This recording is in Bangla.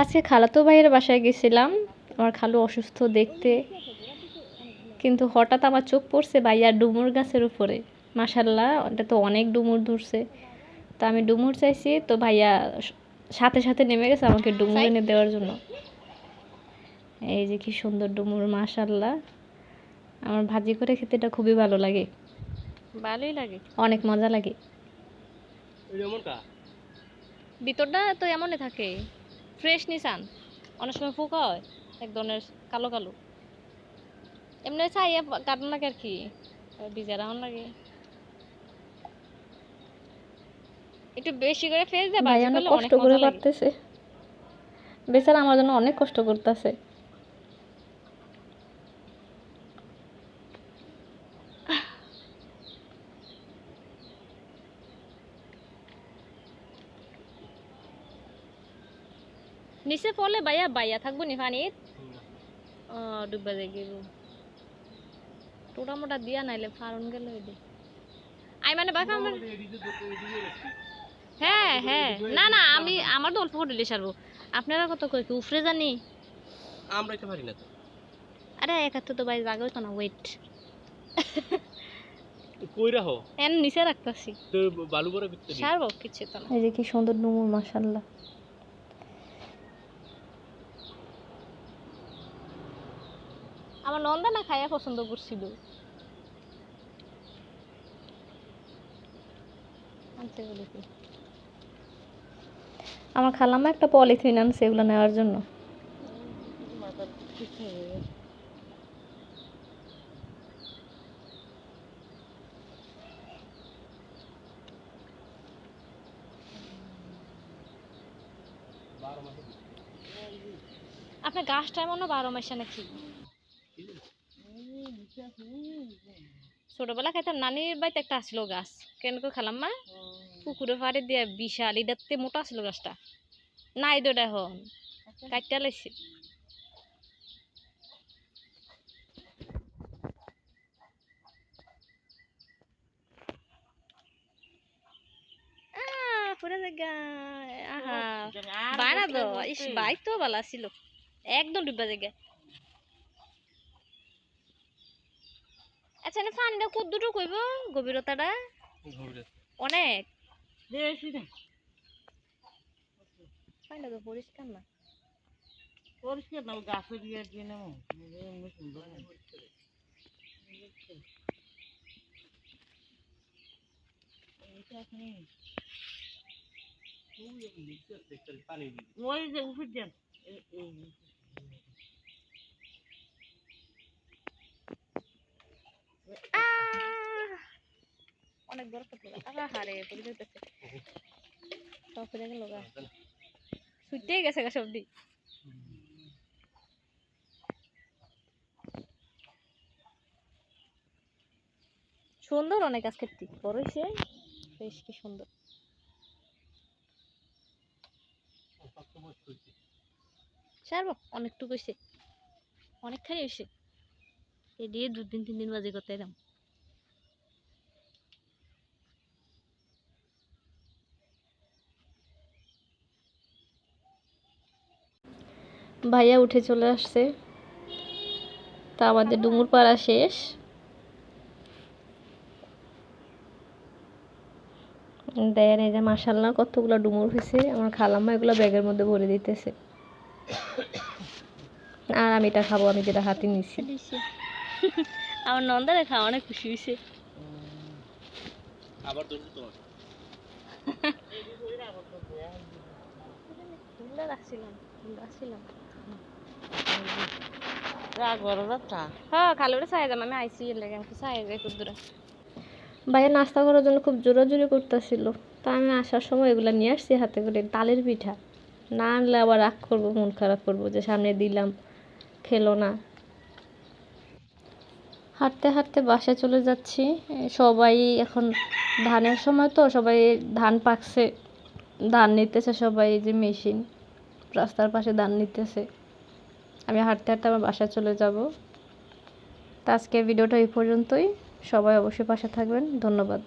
আজকে খালাতো ভাইয়ের বাসায় গেছিলাম। আমার খালু অসুস্থ দেখতে। কিন্তু হঠাৎ আমার চোখ পড়ছে ভাইয়ার ডুমুর গাছের উপরে। মাসাল্লাহ ওটা তো অনেক ডুমুর ধরছে। তো আমি ডুমুর চাইছি তো ভাইয়া সাথে সাথে নেমে গেছে আমাকে ডুমুর এনে দেওয়ার জন্য। এই যে কি সুন্দর ডুমুর মাশাল্লাহ আমার ভাজি করে খেতে এটা খুবই ভালো লাগে। ভালোই লাগে। অনেক মজা লাগে। ভিতরটা তো এমনই থাকে। ফ্রেশ নিসান অনেক সময় পোকা হয় এক ধরনের কালো কালো। এমনি চাইয়া কাটন লাগে আর কি ভিজা রাখুন লাগে। একটু বেশি করে ফেস দেয় ভাই অনেক কষ্ট করে পারতেছে। বেচারা আমার জন্য অনেক কষ্ট করতেছে। নিচে পড়লে বাইয়া বাইয়া থাকব নি পানিত ও ডুববা যাই গেব টোটা মোটা দিয়া নাইলে ফারুন গেল আই মানে আমার হ্যাঁ হ্যাঁ। না না আমি আমার তো অল্প হোটেলে সারবো। আপনারা কত কই কি উফরে জানি? আমরা এটা পারি না তো। আরে একাত্তর তো বাই জায়গা হইতো না ওয়েট কই রাখো? এন নিচে রাখতাছি। তো বালু সারবো কিছু তো না। এই যে কি সুন্দর ডুমুর মাশাল্লাহ আমার নন্দা না খাইয়া পছন্দ করছিল। আমার খালাম্মা একটা পলিথিন আনছে এগুলো নেওয়ার জন্য। আপনার গাছটা এমন বারো মাসে নাকি? ছোটবেলা খাইতাম নানির বাড়িতে একটা আসলো গাছ। কেন করে খেলাম মা? পুকুরে ফাড়ি দিয়ে বিশাল এটাতে মোটা ছিল গাছটা। নাই এটা এখন কাটটা লাইছে পুরা জায়গা আহা। বানা তো ইস বাইক তো ভালো ছিল একদম ডুবা জায়গা আচ্ছা না ফান্ডা কত দুটো কইব গভীরতাটা? অনেক। ফান্ডা তো পরিষ্কার না। পরিষ্কার না গাছে দিয়ে দিয়ে নেব। সুন্দর না। ওই যে উপর দেন এই- এই আহ! অনেক বড় তো আরে হারে পড়ে যেতেছে সব ফিরে গেল গা ছুটেই গেছে গা সবদি সুন্দর অনেক গাছ খেতে বড় হয়েছে বেশ কি সুন্দর সারবো অনেকটুকু হয়েছে অনেকখানি হয়েছে এই দিয়ে দু দিন তিন দিন বাজে করতে এলাম ভাইয়া উঠে চলে আসছে। তা আমাদের ডুমুর পাড়া শেষ। দেন এই যে মাসাল্লাহ কতগুলো ডুমুর হয়েছে আমার খালাম্মা এগুলো ব্যাগের মধ্যে ভরে দিতেছে। আর আমি এটা খাব আমি যেটা হাতে নিচ্ছি আমার নন্দা খাওয়া অনেক খুশি হয়েছে। আবার রাখছিলাম রাখছিলাম। হ্যাঁ ভাইয়া নাস্তা করার জন্য খুব জোরাজুরি করতেছিল, তা আমি আসার সময় এগুলো নিয়ে আসছি হাতে করে, তালের পিঠা। না আনলে আবার রাগ করব, মন খারাপ করব যে সামনে দিলাম, খেলো না। হাঁটতে হাঁটতে বাসায় চলে যাচ্ছি সবাই এখন ধানের সময় তো, সবাই ধান পাকছে, ধান নিতেছে সবাই যে মেশিন, রাস্তার পাশে ধান নিতেছে। আমি হাঁটতে হাঁটতে আমার বাসায় চলে যাব। তা আজকের ভিডিওটা এই পর্যন্তই। সবাই অবশ্যই পাশে থাকবেন। ধন্যবাদ।